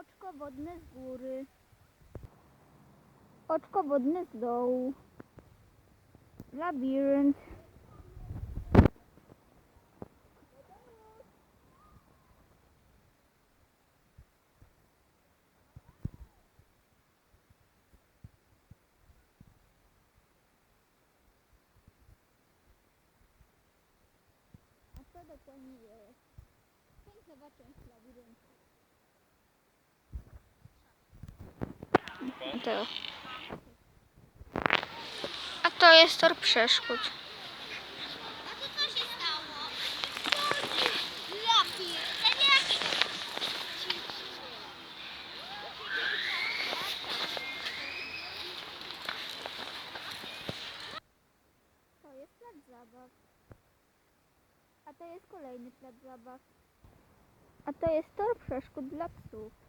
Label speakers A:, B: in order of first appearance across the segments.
A: Oczko wodne z góry. Oczko wodne z dołu. Labirynt. A co dokładnie jest? Końcowa część labiryntu. To. A to jest tor przeszkód. Zabaw. A to jest kolejny plac zabaw. A to jest tor przeszkód dla psów.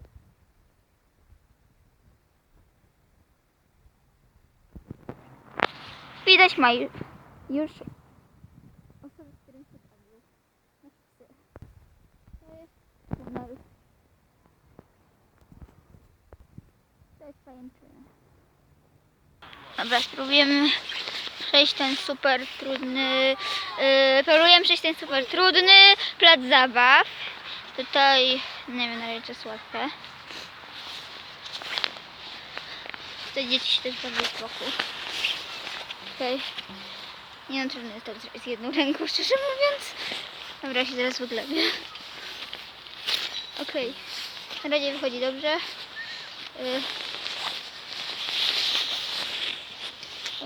A: Widać ma ju- już osoby. To jest. To jest pajęczyna. Dobra, spróbujemy przejść ten super trudny. Yy, próbujemy przejść ten super trudny plac zabaw. Tutaj nie wiem, na razie to jest łatwe. Tutaj dzieci się też bawią z. Okej. Nie no, trudno jest zrobić z jedną ręką, szczerze mówiąc. Dobra, się teraz wyglebię. Okej. Na razie wychodzi dobrze. Yy.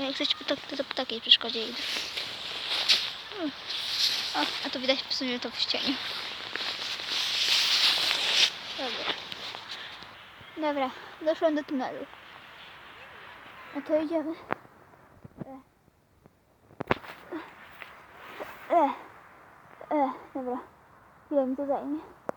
A: Jak coś to, to, to po takiej przeszkodzie idę. O, a to widać w sumie to w ścianie. Dobra. Dobra, doszłam do tunelu. No to idziemy. ê ê được rồi. Giờ mình tôi dậy nhé.